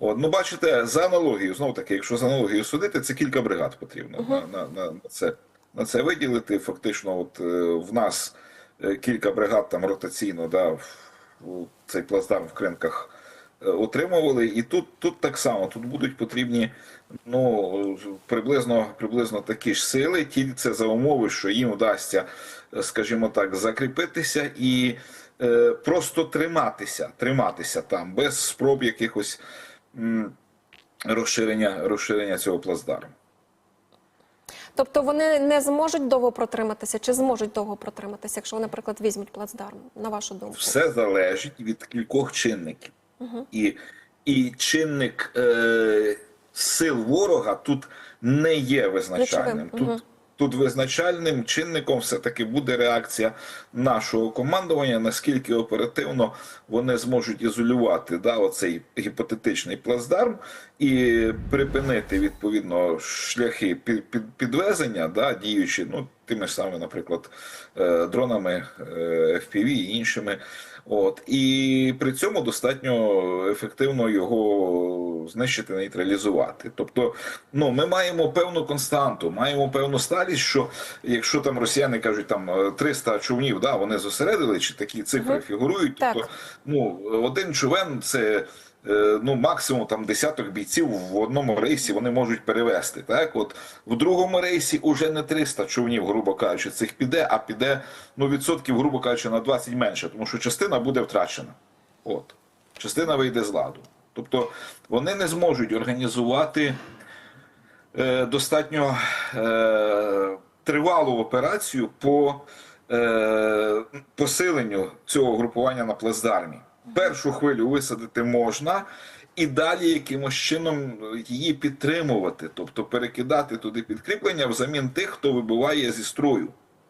От, ну, бачите, за аналогією, знову таки, якщо за аналогією судити, це кілька бригад потрібно на, на, на, на, це, на це виділити. Фактично, от е, в нас е, кілька бригад там ротаційно да, в, в цей плацдарм в кринках е, отримували. І тут, тут так само, тут будуть потрібні ну, приблизно, приблизно такі ж сили, тільки це за умови, що їм вдасться, скажімо так, закріпитися і е, просто триматися, триматися там, без спроб якихось розширення, розширення цього плацдарму. Тобто вони не зможуть довго протриматися, чи зможуть довго протриматися, якщо, вони, наприклад, візьмуть плацдарм, на вашу думку? Все залежить від кількох чинників. І, і чинник е, сил ворога тут не є визначальним. Ключовим, Тут, тут визначальним чинником все-таки буде реакція нашого командування, наскільки оперативно вони зможуть ізолювати да, оцей гіпотетичний плацдарм і припинити відповідно шляхи під, підвезення, да, діючи ну, тими ж самими, наприклад, е, дронами е, FPV і іншими. От і при цьому достатньо ефективно його знищити, нейтралізувати. Тобто, ну ми маємо певну константу, маємо певну сталість, що якщо там росіяни кажуть там е, 300 човнів, да вони зосередили, чи такі цифри Мгм. фігурують, Так. тобто ну один човен це. е, Ну, максимум там десяток бійців в одному рейсі вони можуть перевести. Так, от в другому рейсі уже не 300 човнів, грубо кажучи, цих піде, а піде ну відсотків, грубо кажучи, на 20 менше, тому що частина буде втрачена. От частина вийде з ладу. Тобто вони не зможуть організувати е, достатньо е, тривалу операцію по е, посиленню цього групування на плацдармі. Першу хвилю висадити можна. І далі якимось чином її підтримувати, тобто перекидати туди підкріплення взамін тих, хто вибиває зі строю.